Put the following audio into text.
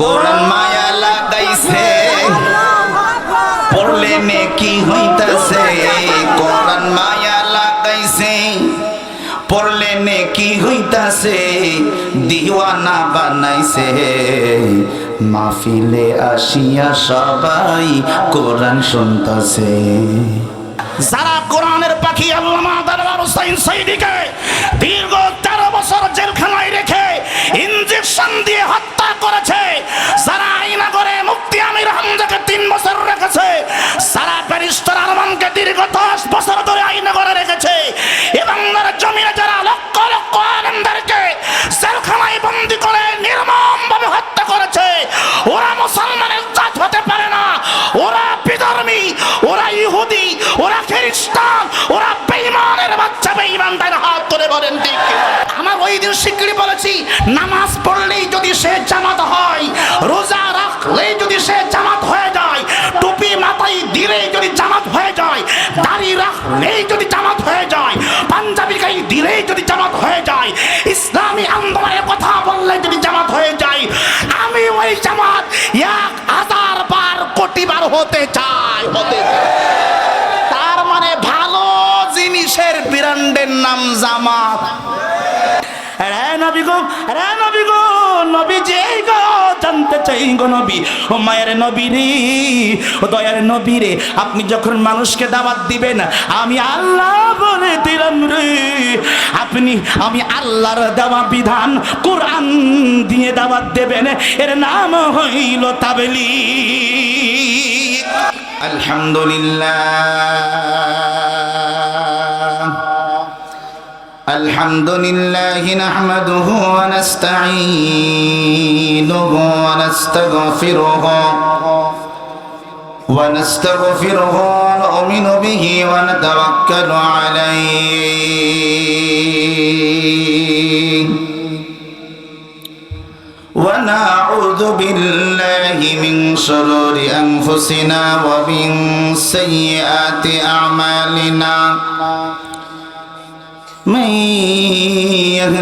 কোরআন মায়া লাগাইছে। পড়লে নে কি হইতাছে। কোরআন মায়া লাগাইছে। পড়লে নে কি হইতাছে। দিওয়ানা বানাইছে। মাহফিলে আসিয়া সবাই কোরআন শুনতাছে। যারা কোরআনের পাখি আল্লামা দরবার হুসাইন সাইদিকে দীর্ঘ তেরো বছর জেলখানায় রেখে দশ বছর ধরে আইনা করে রেখেছে। এবং তার জমিনে যারা লক্ষ লক্ষ আনন্দারকে জেলখানায় বন্দি করে নির্মম ভাবে হত্যা করেছে, ওরা মুসলমানের জাত হতে পারে না। ওরা বিধর্মী, ওরা ইহুদি, ওরা খ্রিস্টান, ওরা বেঈমানের বাচ্চা বেঈমানদের হাত ধরে বলেন ঠিক আমার ওই দিন শিগগিরই বলেছি, নামাজ পড়লেই যদি সে জামাত হয়, রোজা দাড়ি যদি জামাত হয়ে যায় পাঞ্জাবি গাই দিলেই যদি জামাত হয়ে যায়, ইসলামী আন্দোলনের কথা বললে যদি জামাত হয়ে যায়, আমি ওই জামাত এক হাজার বার কোটি বার হতে চাই, হতে তার মানে ভালো জিনিসের ব্র্যান্ডের নাম জামাত। রে গো, রে নবী গো, নবী যে গো চাই গো নবী। ও নবী রে, ও নবী রে, আপনি যখন মানুষকে দাওয়াত দিবেন, আমি আল্লাহ বলে দিলাম রে। আপনি, আমি আল্লাহর দেওয়া বিধান কোরআন দিয়ে দাওয়াত দেবেন, এর নাম হইল তাবলি আলহামদুলিল্লাহ। الحمد لله نحمده ونستعينه ونستغفره ونستغفره ونؤمن به ونتوكل عليه ونعوذ بالله من شرور أنفسنا ومن سيئات أعمالنا من